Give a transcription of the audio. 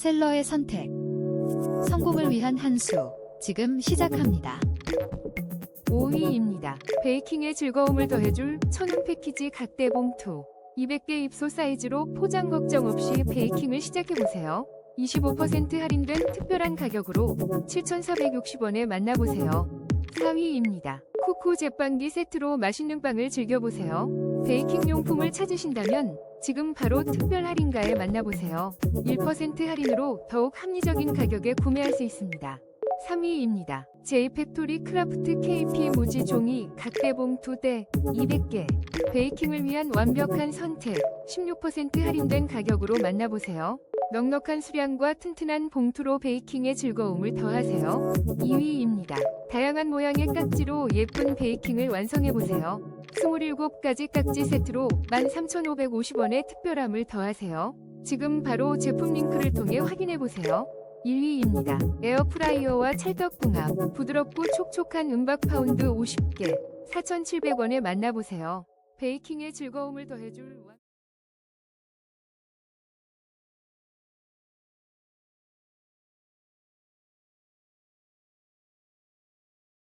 셀러의 선택. 성공을 위한 한 수. 지금 시작합니다. 5위입니다. 베이킹의 즐거움을 더해줄 천연 패키지 각대 봉투. 200개 입소 사이즈로 포장 걱정 없이 베이킹을 시작해보세요. 25% 할인된 특별한 가격으로 7,460원에 만나보세요. 4위입니다. 코코 제빵기 세트로 맛있는 빵을 즐겨보세요. 베이킹 용품을 찾으신다면 지금 바로 특별 할인가에 만나보세요. 1% 할인으로 더욱 합리적인 가격에 구매할 수 있습니다. 3위입니다. 제이팩토리 크라프트 KP 무지 종이 각대봉 2대 200개 베이킹을 위한 완벽한 선택 16% 할인된 가격으로 만나보세요. 넉넉한 수량과 튼튼한 봉투로 베이킹의 즐거움을 더하세요. 2위입니다. 다양한 모양의 깍지로 예쁜 베이킹을 완성해보세요. 27가지 깍지 세트로 13,550원의 특별함을 더하세요. 지금 바로 제품 링크를 통해 확인해보세요. 1위입니다. 에어프라이어와 찰떡궁합, 부드럽고 촉촉한 은박 파운드 50개, 4,700원에 만나보세요. 베이킹의 즐거움을 더해줄 완-